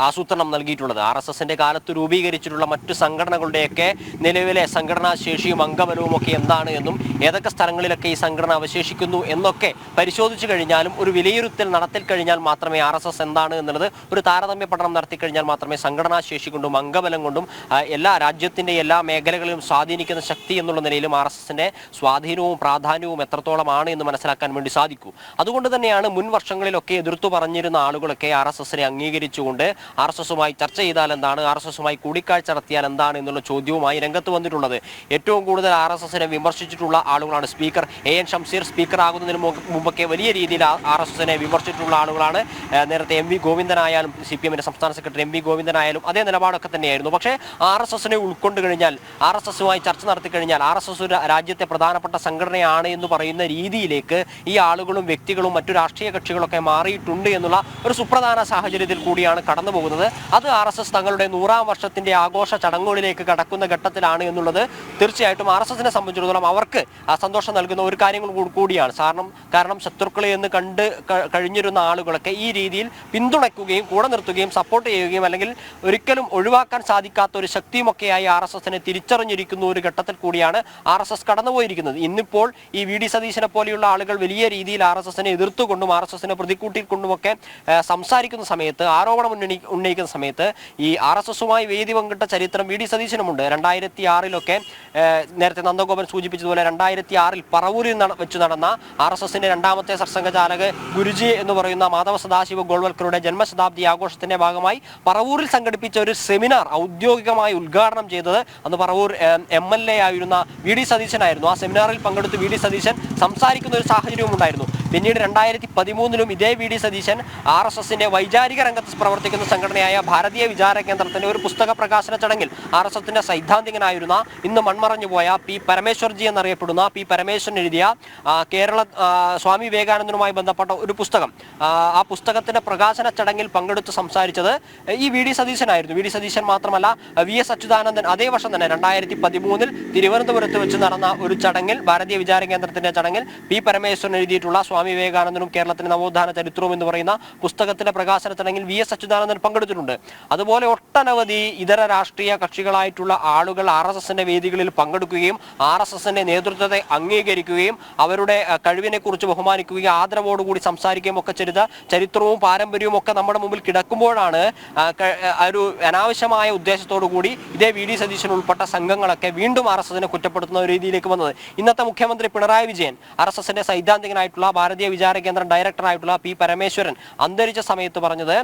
ആസൂത്രണം നൽകിയിട്ടുള്ളത്. ആർ എസ് എസിന്റെ കാലത്ത് രൂപീകരിച്ചിട്ടുള്ള മറ്റു സംഘടനകളുടെയൊക്കെ നിലവിലെ സംഘടനാ ശേഷിയും അംഗബലവും ഒക്കെ എന്താണ് എന്നും ഏതൊക്കെ സ്ഥലങ്ങളിലൊക്കെ ഈ സംഘടന അവശേഷിക്കുന്നു എന്നൊക്കെ പരിശോധിച്ചു കഴിഞ്ഞാലും ഒരു വിലയിരുത്തൽ നടത്തി കഴിഞ്ഞാൽ മാത്രമേ ആർ എസ് എസ് എന്താണ് എന്നുള്ളത് ഒരു താരതമ്യ പഠനം നടത്തി കഴിഞ്ഞാൽ മാത്രമേ സംഘടനാ ശേഷി കൊണ്ടും അംഗബലം കൊണ്ടും എല്ലാ രാജ്യത്തിന്റെ എല്ലാ മേഖലകളിലും സ്വാധീനിക്കുന്ന ശക്തി എന്നുള്ള നിലയിലും ആർ എസ് എസിന്റെ സ്വാധീനവും പ്രാധാന്യവും എത്രത്തോളമാണ് എന്ന് മനസ്സിലാക്കാൻ വേണ്ടി സാധിക്കൂ. അതുകൊണ്ട് തന്നെയാണ് മുൻ വർഷങ്ങളിലൊക്കെ എതിർത്തു പറഞ്ഞിരുന്ന ആളുകളൊക്കെ ആർ എസ് എസിനെ അംഗീകരിച്ചുകൊണ്ട് ആർ എസ് എസുമായി ചർച്ച ചെയ്താൽ എന്താണ് ആർ എസ് എസുമായി കൂടിക്കാഴ്ച നടത്തിയാൽ എന്താണ് എന്നുള്ള ചോദ്യവുമായി രംഗത്ത് വന്നിട്ടുള്ളത്. ഏറ്റവും കൂടുതൽ ആർ എസ് എസിനെ വിമർശിച്ചിട്ടുള്ള ആളുകളാണ് speaker A N Shamseer. Speaker ആകുന്നതിന് മുമ്പ് മുമ്പൊക്കെ വലിയ രീതിയിൽ ആർ എസ് എസിനെ വിമർശിച്ചിട്ടുള്ള ആളുകളാണ്. നേരത്തെ എം വി ഗോവിന്ദനായാലും സി പി എമ്മിന്റെ സംസ്ഥാന സെക്രട്ടറി എം വി ഗോവിന്ദനായാലും അതേ നിലപാടൊക്കെ തന്നെയായിരുന്നു. പക്ഷേ ആർ എസ് എസിനെ ഉൾക്കൊണ്ട് കഴിഞ്ഞാൽ ആർ എസ് എസുമായി ചർച്ച നടത്തി കഴിഞ്ഞാൽ ആർ എസ് എസ് രാജ്യത്തെ പ്രധാനപ്പെട്ട സംഘടനയാണ് എന്ന് പറയുന്ന രീതിയിലേക്ക് ഈ ആളുകളും വ്യക്തികളും മറ്റു രാഷ്ട്രീയ കക്ഷികളൊക്കെ മാറിയിട്ടുണ്ട് എന്നുള്ള ഒരു സുപ്രധാന സാഹചര്യത്തിൽ കൂടിയാണ് കടന്നു പോകുന്നത്. അത് ആർ എസ് എസ് തങ്ങളുടെ നൂറാം വർഷത്തിന്റെ ആഘോഷ ചടങ്ങുകളിലേക്ക് കടക്കുന്ന ഘട്ടത്തിലാണ് എന്നുള്ളത് തീർച്ചയായിട്ടും ആർ എസ് എസിനെ സംബന്ധിച്ചിടത്തോളം അവർക്ക് സന്തോഷം നൽകുന്ന ഒരു കാര്യങ്ങൾ കൂടിയാണ്. കാരണം കാരണം ശത്രുക്കളെ എന്ന് കണ്ട് കഴിഞ്ഞിരുന്ന ആളുകളൊക്കെ ഈ രീതിയിൽ പിന്തുണയ്ക്കുകയും കൂടെ നിർത്തുകയും സപ്പോർട്ട് ചെയ്യുകയും അല്ലെങ്കിൽ ഒരിക്കലും ഒഴിവാക്കാൻ സാധിക്കാത്ത ഒരു ശക്തിയുമൊക്കെയായി ആർ എസ് എസിനെ തിരിച്ചറിഞ്ഞിരിക്കുന്ന ഒരു ഘട്ടത്തിൽ കൂടിയാണ് ആർ എസ് എസ് കടന്നുപോയിരിക്കുന്നത്. ഇന്നിപ്പോൾ ഈ വി ഡി സതീശനെ പോലെയുള്ള ആളുകൾ വലിയ രീതിയിൽ ആർ എസ് എസിനെ എതിർത്തുകൊണ്ടും ആർ എസ് എസിനെ പ്രതിക്കൂട്ടിക്കൊണ്ടുമൊക്കെ സംസാരിക്കുന്ന സമയത്ത് ആരോപണം ഉന്നയി ഉന്നയിക്കുന്ന സമയത്ത് ഈ ആർ എസ് എസുമായി വേദി പങ്കിട്ട ചരിത്രം വി ഡി സതീശനുമുണ്ട്. രണ്ടായിരത്തി ആറിലൊക്കെ നേരത്തെ നന്ദഗോപൻ സൂചിപ്പിച്ചതുപോലെ രണ്ടായിരത്തി ആറിൽ പറവൂരിൽ വെച്ച് നടന്ന ആർ എസ് എസിന്റെ രണ്ടാമത്തെ സർസംഘചാലക് ഗുരുജി എന്ന് പറയുന്ന മാധവ സദാശിവ ഗോൾവൽക്കറുടെ ജന്മശതാബ്ദി ആഘോഷത്തിന്റെ ഭാഗമായി പറവൂരിൽ സംഘടിപ്പിച്ച ഒരു സെമിനാർ ഔദ്യോഗികമായി ഉദ്ഘാടനം ചെയ്തത് അന്ന് പറവൂർ എം എൽ എ ആയിരുന്ന വി ഡി സതീശനായിരുന്നു. ആ സെമിനാറിൽ പങ്കെടുത്ത് വി ഡി സതീശൻ സംസാരിക്കുന്ന ഒരു സാഹചര്യവും ഉണ്ടായിരുന്നു. പിന്നീട് രണ്ടായിരത്തി പതിമൂന്നിലും ഇതേ V D Satheesan R S എസിന്റെ വൈചാരിക രംഗത്ത് പ്രവർത്തിക്കുന്ന സംഘടനയായ ഭാരതീയ വിചാര കേന്ദ്രത്തിന്റെ ഒരു പുസ്തക പ്രകാശന ചടങ്ങിൽ ആർ എസ് എസിന്റെ സൈദ്ധാന്തികനായിരുന്ന ഇന്ന് മൺമറഞ്ഞു പോയ പി പരമേശ്വർജി എന്നറിയപ്പെടുന്ന പി പരമേശ്വരൻ എഴുതിയ കേരള സ്വാമി വിവേകാനന്ദനുമായി ബന്ധപ്പെട്ട ഒരു പുസ്തകം. ആ, പുസ്തകത്തിന്റെ പ്രകാശന ചടങ്ങിൽ പങ്കെടുത്ത് സംസാരിച്ചത് ഈ വി ഡി സതീശനായിരുന്നു. വി ഡി സതീശൻ മാത്രമല്ല വി എസ് അച്യുതാനന്ദൻ അതേ വർഷം തന്നെ രണ്ടായിരത്തി പതിമൂന്നിൽ തിരുവനന്തപുരത്ത് വെച്ച് നടന്ന ഒരു ചടങ്ങിൽ ഭാരതീയ വിചാര കേന്ദ്രത്തിന്റെ ചടങ്ങിൽ പി പരമേശ്വരൻ എഴുതിയിട്ടുള്ള സ്വാമി വിവേകാനന്ദനും കേരളത്തിന്റെ നവോത്ഥാന ചരിത്രവും എന്ന് പറയുന്ന പുസ്തകത്തിന്റെ പ്രകാശന ചടങ്ങിൽ വി എസ് അച്യുതാനന്ദൻ പങ്കെടുത്തിട്ടുണ്ട്. അതുപോലെ ഒട്ടനവധി ഇതര രാഷ്ട്രീയ കക്ഷികളായിട്ടുള്ള ആളുകൾ ആർ എസ് എസിന്റെ വേദികളിൽ പങ്കെടുക്കുകയും ആർ എസ് എസിന്റെ നേതൃത്വത്തെ അംഗീകരിക്കുകയും അവരുടെ കഴിവിനെ കുറിച്ച് ബഹുമാനിക്കുകയും ആദരവോടുകൂടി സംസാരിക്കുകയും ഒക്കെ ചെയ്ത ചരിത്രവും പാരമ്പര്യവും ഒക്കെ നമ്മുടെ മുമ്പിൽ കിടക്കുമ്പോഴാണ് ഒരു അനാവശ്യമായ ഉദ്ദേശത്തോടു കൂടി ഇതേ വി. ഡി. സതീശൻ ഉൾപ്പെട്ട സംഘങ്ങളൊക്കെ വീണ്ടും ആർ എസ് എസിനെ കുറ്റപ്പെടുത്തുന്ന ഒരു രീതിയിലേക്ക് വന്നത്. ഇന്നത്തെ മുഖ്യമന്ത്രി പിണറായി വിജയൻ ആർ എസ് എസിന്റെ സൈദ്ധാന്തികനായിട്ടുള്ള ഭാരതീയ വിചാര കേന്ദ്രം ഡയറക്ടറായിട്ടുള്ള പി. പരമേശ്വരൻ അന്തരിച്ച സമയത്ത് പറഞ്ഞത്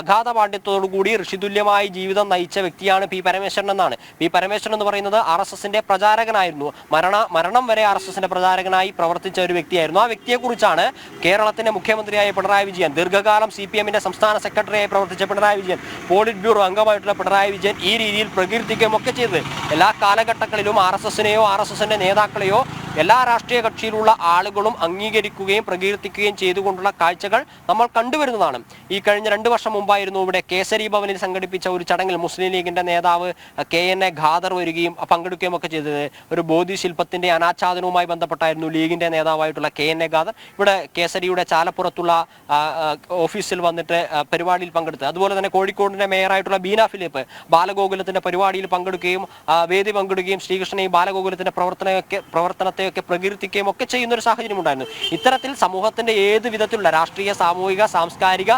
അഗാധ പാണ്ഡിത്യത്തോടു കൂടി ഋഷിതുല്യമായി ജീവിതം നയിച്ച വ്യക്തിയാണ് പി. പരമേശ്വരൻ എന്നാണ്. പി. പരമേശ്വരൻ എന്ന് പറയുന്നത് ആർ എസ് എസിന്റെ പ്രചാരകനായിരുന്നു. മരണ മരണം വരെ ആർ എസ് എസിന്റെ പ്രചാരകനായി പ്രവർത്തിച്ച ഒരു വ്യക്തിയായിരുന്നു. ആ വ്യക്തിയെക്കുറിച്ചാണ് കേരളത്തിന്റെ മുഖ്യമന്ത്രിയായ പിണറായി വിജയൻ ദീർഘകാലം സി പി എമ്മിന്റെ സംസ്ഥാന സെക്രട്ടറിയായി പ്രവർത്തിച്ച പിണറായി വിജയൻ പോളിറ്റ് ബ്യൂറോ അംഗമായിട്ടുള്ള പിണറായി വിജയൻ ഈ രീതിയിൽ പ്രകീർത്തിക്കുകയും ഒക്കെ ചെയ്തത്. എല്ലാ കാലഘട്ടങ്ങളിലും ആർ എസ് എസിനെയോ ആർ എസ് എസിന്റെ നേതാക്കളെയോ എല്ലാ രാഷ്ട്രീയ കക്ഷിയിലുള്ള ആളുകളും അംഗീകരിക്കുകയും പ്രകീർത്തിക്കുകയും ചെയ്തുകൊണ്ടുള്ള കാഴ്ചകൾ നമ്മൾ കണ്ടുവരുന്നതാണ്. ഈ കഴിഞ്ഞ രണ്ട് വർഷം മുമ്പായിരുന്നു ഇവിടെ കേസരി ഭവനിൽ സംഘടിപ്പിച്ച ഒരു ചടങ്ങിൽ മുസ്ലിം ലീഗിന്റെ നേതാവ് കെ എൻ എ ഖാദർ വരികയും പങ്കെടുക്കുകയും ഒക്കെ ചെയ്തത്. ഒരു ബോധി ശില്പത്തിന്റെ അനാച്ഛാദനവുമായി ബന്ധപ്പെട്ടായിരുന്നു ലീഗിന്റെ നേതാവായിട്ടുള്ള കെ എൻ എ ഖാദർ. ഇവിടെ കേസരിയുടെ ചാലപ്പുറത്തുള്ള ഓഫീസിൽ വന്നിട്ട് പരിപാടിയിൽ പങ്കെടുത്ത് അതുപോലെ തന്നെ കോഴിക്കോടിന്റെ മേയറായിട്ടുള്ള ബീന ഫിലിപ്പ് ബാലഗോകുലത്തിന്റെ പരിപാടിയിൽ പങ്കെടുക്കുകയും വേദി പങ്കെടുക്കുകയും ശ്രീകൃഷ്ണനെയും ബാലഗോകുലത്തിന്റെ പ്രവർത്തനമൊക്കെ പ്രവർത്തനത്തെയൊക്കെ പ്രകീർത്തിക്കുകയും ഒക്കെ ചെയ്യുന്ന ഒരു സാഹചര്യം ഉണ്ടായിരുന്നു. ഇത്തരത്തിൽ സമൂഹത്തിന്റെ ഏത് വിധത്തിലുള്ള രാഷ്ട്രീയ സാമൂഹിക സാംസ്കാരിക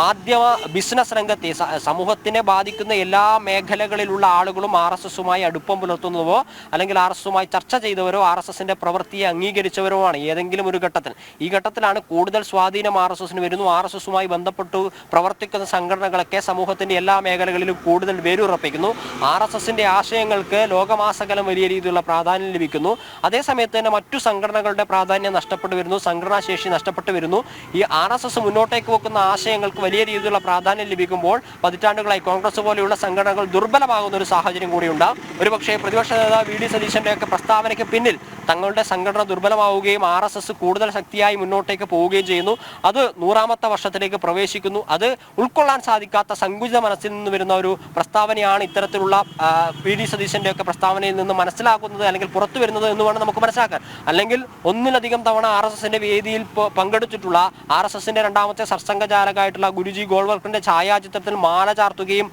മാധ്യമ ബിസിനസ് രംഗത്തെ സമൂഹത്തിനെ ബാധിക്കുന്ന എല്ലാ മേഖലകളിലുള്ള ആളുകളും ആർ എസ് എസുമായി അടുപ്പം പുലർത്തുന്നവോ അല്ലെങ്കിൽ ആർ എസ് എസുമായി ചർച്ച ചെയ്തവരോ ആർ എസ് എസിന്റെ പ്രവൃത്തിയെ അംഗീകരിച്ചവരോ ആണ് ഏതെങ്കിലും ഒരു ഘട്ടത്തിൽ. ഈ ഘട്ടത്തിലാണ് കൂടുതൽ സ്വാധീനം ആർ എസ് എസിന് വരുന്നു. ആർ എസ് എസുമായി ബന്ധപ്പെട്ടു പ്രവർത്തിക്കുന്ന സംഘടനകളൊക്കെ സമൂഹത്തിന്റെ എല്ലാ മേഖലകളിലും കൂടുതൽ വേരുറപ്പിക്കുന്നു. ആർ എസ് എസിന്റെ ആശയങ്ങൾക്ക് ലോകമാസകലം വലിയ രീതിയിലുള്ള പ്രാധാന്യം ലഭിക്കുന്നു. അതേസമയത്ത് തന്നെ മറ്റു സംഘടനകളുടെ പ്രാധാന്യം നഷ്ടപ്പെട്ടു വരുന്നു. സംഘടനാശേഷി നഷ്ടപ്പെട്ടു വരുന്നു. ഈ ആർ എസ് എസ് മുന്നോട്ടേക്ക് വെക്കുന്ന ആശയങ്ങൾക്ക് വലിയ രീതിയിലുള്ള പ്രാധാന്യം ലഭിക്കുമ്പോൾ പതിറ്റാണ്ടുകളായി കോൺഗ്രസ് പോലെയുള്ള സംഘടനകൾ ദുർബലമാകുന്ന ഒരു സാഹചര്യം കൂടിയുണ്ട്. ഒരുപക്ഷേ പ്രതിപക്ഷ നേതാവ് വി ഡി സതീശന്റെ ഒക്കെ പ്രസ്താവനയ്ക്ക് പിന്നിൽ തങ്ങളുടെ സംഘടന ദുർബലമാവുകയും ആർ എസ് എസ് കൂടുതൽ ശക്തിയായി മുന്നോട്ടേക്ക് പോവുകയും ചെയ്യുന്നു. അത് നൂറാമത്തെ വർഷത്തിലേക്ക് പ്രവേശിക്കുന്നു. അത് ഉൾക്കൊള്ളാൻ സാധിക്കാത്ത സങ്കുചിത മനസ്സിൽ നിന്ന് വരുന്ന ഒരു പ്രസ്താവനയാണ് ഇത്തരത്തിലുള്ള പി. ഡി. സതീശന്റെ ഒക്കെ പ്രസ്താവനയിൽ നിന്ന് മനസ്സിലാക്കുന്നത് അല്ലെങ്കിൽ പുറത്തു വരുന്നത് എന്ന് വേണം നമുക്ക് മനസ്സിലാക്കാൻ. അല്ലെങ്കിൽ ഒന്നിലധികം തവണ ആർ എസ് എസിന്റെ വേദിയിൽ പങ്കെടുത്തിട്ടുള്ള ആർ എസ് എസിന്റെ രണ്ടാമത്തെ സർസംഘചാലകായിട്ടുള്ള ഗുരുജി ഗോൾവർക്കറിന്റെ ഛായാചിത്രത്തിൽ മാല ചാർത്തുകയും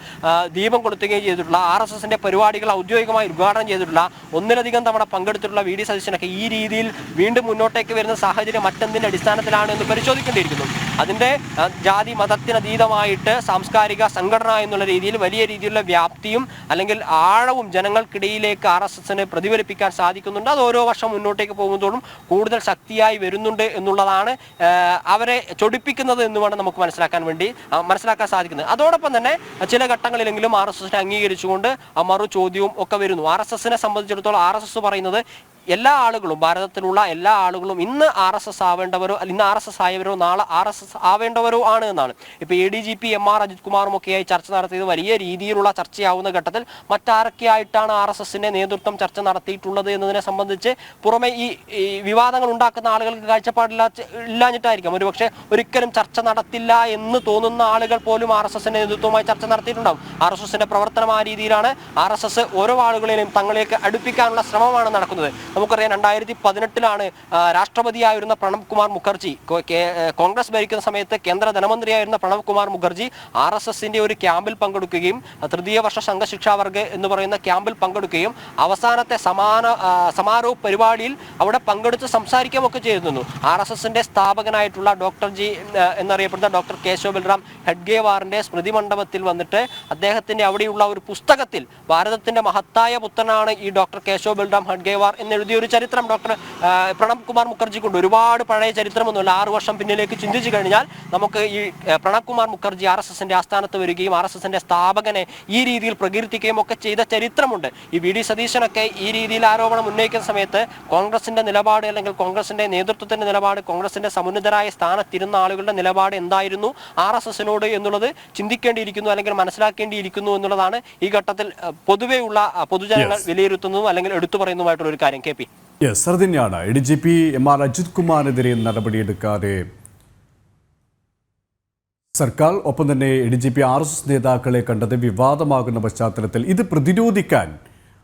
ദീപം കൊളുത്തുകയും ചെയ്തിട്ടുള്ള ആർ എസ് എസിന്റെ പരിപാടികൾ ഔദ്യോഗികമായി ഉദ്ഘാടനം ചെയ്തിട്ടുള്ള ഒന്നിലധികം തവണ പങ്കെടുത്തിട്ടുള്ള വി. ഡി. സതീശനൊക്കെ ഈ രീതിയിൽ വീണ്ടും മുന്നോട്ടേക്ക് വരുന്ന സാഹചര്യം മറ്റെന്തിന്റെ അടിസ്ഥാനത്തിലാണ് എന്ന് പരിശോധിക്കേണ്ടിയിരിക്കുന്നു. അതിന്റെ ആ, ജാതി മതത്തിനതീതമായിട്ട് സാംസ്കാരിക സംഘടന എന്നുള്ള രീതിയിൽ വലിയ രീതിയിലുള്ള വ്യാപ്തിയും അല്ലെങ്കിൽ ആഴവും ജനങ്ങൾക്കിടയിലേക്ക് ആർ എസ് എസിന് പ്രതിഫലിപ്പിക്കാൻ സാധിക്കുന്നുണ്ട്. അത് ഓരോ വർഷം മുന്നോട്ടേക്ക് പോകുന്നതോടും കൂടുതൽ ശക്തിയായി വരുന്നുണ്ട് എന്നുള്ളതാണ് അവരെ ചൊടിപ്പിക്കുന്നത് എന്ന് വേണം നമുക്ക് മനസ്സിലാക്കാൻ വേണ്ടി മനസ്സിലാക്കാൻ സാധിക്കുന്നത്. അതോടൊപ്പം തന്നെ ചില ഘട്ടങ്ങളിലെങ്കിലും ആർ എസ് എസിനെ അംഗീകരിച്ചുകൊണ്ട് മറു ചോദ്യവും ഒക്കെ വരുന്നു. ആർ എസ് എസിനെ സംബന്ധിച്ചിടത്തോളം ആർ എസ് എസ് പറയുന്നത് എല്ലാ ആളുകളും ഭാരതത്തിലുള്ള എല്ലാ ആളുകളും ഇന്ന് ആർ എസ് എസ് ആവേണ്ടവരോ ഇന്ന് ആർ എസ് എസ് ആയവരോ നാളെ ആർ എസ് എസ് ആവേണ്ടവരോ ആണ് എന്നാണ്. ഇപ്പൊ A D G P M R Ajith കുമാറും ഒക്കെയായി ചർച്ച നടത്തിയത് വലിയ രീതിയിലുള്ള ചർച്ചയാവുന്ന ഘട്ടത്തിൽ മറ്റാരൊക്കെയായിട്ടാണ് ആർ എസ് എസിന്റെ നേതൃത്വം ചർച്ച നടത്തിയിട്ടുള്ളത് എന്നതിനെ സംബന്ധിച്ച് പുറമെ ഈ വിവാദങ്ങൾ ഉണ്ടാക്കുന്ന ആളുകൾക്ക് കാഴ്ചപ്പാടില്ല ഇല്ലാഞ്ഞിട്ടായിരിക്കാം. ഒരുപക്ഷെ ഒരിക്കലും ചർച്ച നടത്തില്ല എന്ന് തോന്നുന്ന ആളുകൾ പോലും ആർ എസ് എസിന്റെ നേതൃത്വവുമായി ചർച്ച നടത്തിയിട്ടുണ്ടാവും. ആർ എസ് എസിന്റെ പ്രവർത്തനം ആ രീതിയിലാണ്. ആർ എസ് എസ് ഓരോ ആളുകളെയും തങ്ങളിലേക്ക് അടുപ്പിക്കാനുള്ള ശ്രമമാണ് നടക്കുന്നത്. നമുക്കറിയാം രണ്ടായിരത്തി പതിനെട്ടിലാണ് രാഷ്ട്രപതിയായിരുന്ന പ്രണബ് കുമാർ മുഖർജി കോൺഗ്രസ് ഭരിക്കുന്ന സമയത്ത് കേന്ദ്ര ധനമന്ത്രിയായിരുന്ന പ്രണബ് കുമാർ മുഖർജി ആർ എസ് എസിന്റെ ഒരു ക്യാമ്പിൽ പങ്കെടുക്കുകയും തൃതീയ വർഷ സംഘശിക്ഷാവർഗ് എന്ന് പറയുന്ന ക്യാമ്പിൽ പങ്കെടുക്കുകയും അവസാനത്തെ സമാന സമാരോഹ പരിപാടിയിൽ അവിടെ പങ്കെടുത്ത് സംസാരിക്കുകയൊക്കെ ചെയ്തിരുന്നു. ആർ എസ് എസിന്റെ സ്ഥാപകനായിട്ടുള്ള ഡോക്ടർ ജി എന്നറിയപ്പെടുന്ന ഡോക്ടർ കേശവ ബൽറാം ഹെഡ്ഗേവാറിന്റെ സ്മൃതി മണ്ഡപത്തിൽ വന്നിട്ട് അദ്ദേഹത്തിന്റെ അവിടെയുള്ള ഒരു പുസ്തകത്തിൽ ഭാരതത്തിന്റെ മഹത്തായ പുത്രനാണ് ഈ ഡോക്ടർ കേശവ ബൽറാം ഹെഡ്ഗേവാർ എന്നെഴുതിയ ഒരു ചരിത്രം ഡോക്ടർ പ്രണബ് കുമാർ മുഖർജിക്കുണ്ട്. ഒരുപാട് പഴയ ചരിത്രമൊന്നുമില്ല. ആറു വർഷം പിന്നിലേക്ക് ചിന്തിച്ചു കഴിഞ്ഞാൽ നമുക്ക് ഈ പ്രണബ് കുമാർ മുഖർജി ആർ എസ് എസിന്റെ ആസ്ഥാനത്ത് വരികയും ആർ എസ് എസിന്റെ സ്ഥാപകനെ ഈ രീതിയിൽ പ്രകീർത്തിക്കുകയും ഒക്കെ ചെയ്ത ചരിത്രമുണ്ട്. ഈ വി ഡി സതീശനൊക്കെ ഈ രീതിയിൽ ആരോപണം ഉന്നയിക്കുന്ന സമയത്ത് കോൺഗ്രസിന്റെ നിലപാട് അല്ലെങ്കിൽ കോൺഗ്രസിന്റെ നേതൃത്വത്തിന്റെ നിലപാട് കോൺഗ്രസിന്റെ സമുന്നതരായ സ്ഥാനത്തിരുന്ന ആളുകളുടെ നിലപാട് എന്തായിരുന്നു ആർ എസ് എസിനോട് എന്നുള്ളത് ചിന്തിക്കേണ്ടിയിരിക്കുന്നു അല്ലെങ്കിൽ മനസ്സിലാക്കേണ്ടിയിരിക്കുന്നു എന്നുള്ളതാണ് ഈ ഘട്ടത്തിൽ പൊതുവേയുള്ള പൊതുജനങ്ങൾ. വിലയിരുത്തുന്നതും അല്ലെങ്കിൽ എടുത്തു പറയുന്നതുമായിട്ടുള്ള ഒരു കാര്യം. K P. യെസ് അത് തന്നെയാണ് A G P M R Ajith കുമാറിനെതിരെ നടപടിയെടുക്കാതെ സർക്കാർ ഒപ്പം തന്നെ A D G P R S S നേതാക്കളെ കണ്ടത് വിവാദമാകുന്ന പശ്ചാത്തലത്തിൽ ഇത് പ്രതിരോധിക്കാൻ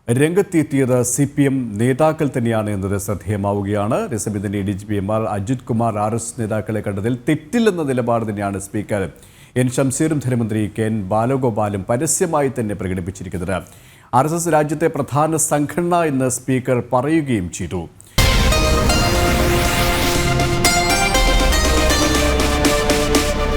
രംഗത്തെത്തിയത് സി പി എം നേതാക്കൾ തന്നെയാണ് എന്നത് ശ്രദ്ധേയമാവുകയാണ്. തന്നെ A D G P M R Ajith Kumar R S നേതാക്കളെ കണ്ടതിൽ തെറ്റില്ലെന്ന നിലപാട് തന്നെയാണ് സ്പീക്കർ എൻ ഷംസീറും ധനമന്ത്രി കെ എൻ ബാലഗോപാലും പരസ്യമായി തന്നെ പ്രകടിപ്പിച്ചിരിക്കുന്നത്. ആർ രാജ്യത്തെ പ്രധാന സംഘടന എന്ന് സ്പീക്കർ പറയുകയും ചെയ്തു.